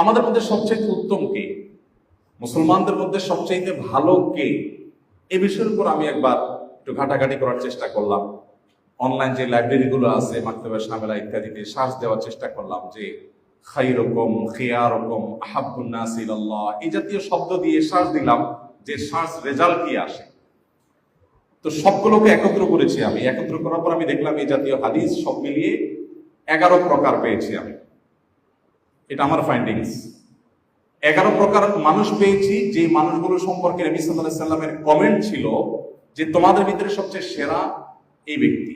আমাদের মধ্যে সবচেয়ে উত্তম কে? মুসলমানদের মধ্যে সবচেয়ে ভালো কে? এ বিষয়ের উপর আমি একবার একটু ঘাটাঘাটি করার চেষ্টা করলাম। অনলাইন যে লাইব্রেরিগুলো আছে, মাকতবা সামেলা ইত্যাদিতে সার্চ দেওয়ার চেষ্টা করলাম যে খাই রকম খেয়া রকম আহাবুন্নাস ইলাল্লাহ, এই জাতীয় শব্দ দিয়ে সার্চ দিলাম যে সার্চ রেজাল্ট কি আসে। তো সবগুলোকে একত্র করেছি আমি। একত্র করার পর আমি দেখলাম এই জাতীয় হাদিস সব মিলিয়ে এগারো প্রকার পেয়েছি আমি। এটা আমার ফাইন্ডিংস এগারো প্রকার মানুষ পেয়েছি যে মানুষগুলো সম্পর্কে নবী সাল্লাহ সাল্লামের কমেন্ট ছিল যে তোমাদের ভিতরে সবচেয়ে সেরা এই ব্যক্তি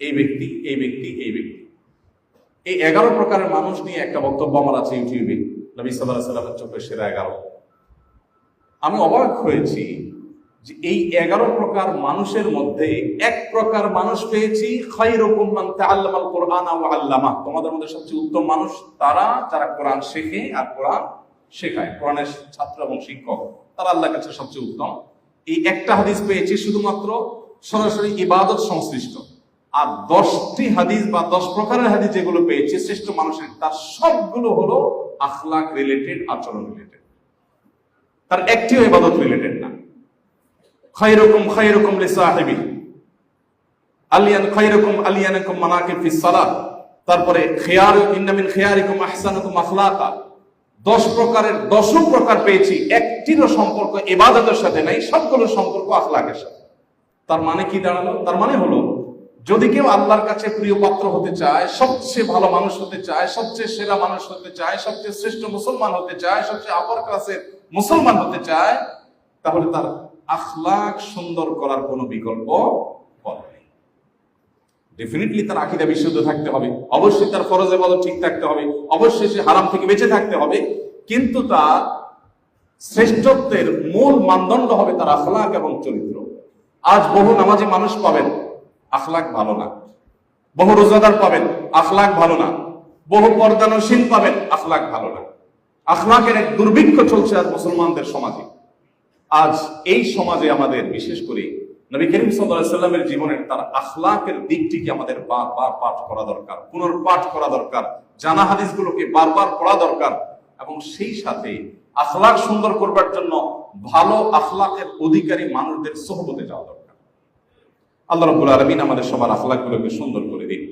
এই ব্যক্তি এই ব্যক্তি এই ব্যক্তি। এই এগারো প্রকারের মানুষ নিয়ে একটা বক্তব্য আমার আছে ইউটিউবে, নবী সাল্লাহ সাল্লামের চোখে সেরা এগারো। আমি অবাক হয়েছি যে এই এগারো প্রকার মানুষের মধ্যে এক প্রকার মানুষ পেয়েছি আল্লামা তোমাদের মধ্যে সবচেয়ে উত্তম মানুষ তারা, যারা কোরআন শেখে আর কোরআন শেখায়। কোরআনের ছাত্র এবং শিক্ষক, তারা আল্লাহর কাছে সবচেয়ে উত্তম। এই একটা হাদিস পেয়েছি শুধুমাত্র, সরাসরি ইবাদত সংশ্লিষ্ট। আর দশটি হাদিস বা দশ প্রকারের হাদিস যেগুলো পেয়েছি, শ্রেষ্ঠ মানুষের, তার সবগুলো হলো আখলাক রিলেটেড আচরণ রিলেটেড তার একটিও ইবাদত রিলেটেড না। খৈরকম খৈরকম লিসাহিবি আলিয়ান খৈরকম আলিয়ানাকুম মানাকিব ফিস সালাত তারপরে খেয়ার ইন্নামিন খেয়ারিকুম আহসানুকুম আখলাকা দশ প্রকারের দশ প্রকার পেয়েছি। একটিরও সম্পর্ক ইবাদতের সাথে নাই সবগুলো সম্পর্ক আখলাকের সাথে। তার মানে কি দাঁড়াল? তার মানে হলো, যদি কেউ আল্লাহর কাছে প্রিয় পাত্র হতে চায়, সবচেয়ে ভালো মানুষ হতে চায়, সবচেয়ে সেরা মানুষ হতে চায়, সবচেয়ে শ্রেষ্ঠ মুসলমান হতে চায়, সবচেয়ে আপার ক্লাসের মুসলমান হতে চায়, তাহলে তার আখলাক সুন্দর করার কোনো বিকল্প নেই। ডেফিনেটলি তার আকিদা বিশুদ্ধ থাকতে হবে। অবশ্যই তার ফরজে এবাদত ঠিক থাকতে হবে। অবশ্যই সে হারাম থেকে বেঁচে থাকতে হবে। কিন্তু তার শ্রেষ্ঠত্বের মূল মানদণ্ড হবে তার আখলাক এবং চরিত্র। আজ বহু নামাজি মানুষ পাবেন, আখলাক ভালো না। বহু রোজাদার পাবেন, আখলাক ভালো না। বহু পর্দানশীল পাবেন, আখলাক ভালো না। আখলাকের এক দুর্ভিক্ষ চলছে আজ মুসলমানদের সমাজে। আজ এই সমাজে আমাদের, বিশেষ করে নবী করিম সাল্লামের জীবনের তার আখলাকের দিকটিকে আমাদের বারবার পাঠ করা দরকার, পুনর্পাঠ করা দরকার, জানা হাদিসগুলোকে বারবার পড়া দরকার এবং সেই সাথে আখলাক সুন্দর করবার জন্য ভালো আখলাকের অধিকারী মানুষদের সোহবতে যাওয়া দরকার। আল্লাহ রাব্বুল আলামিন আমাদের সবার আখলাকগুলোকে সুন্দর করে দিন।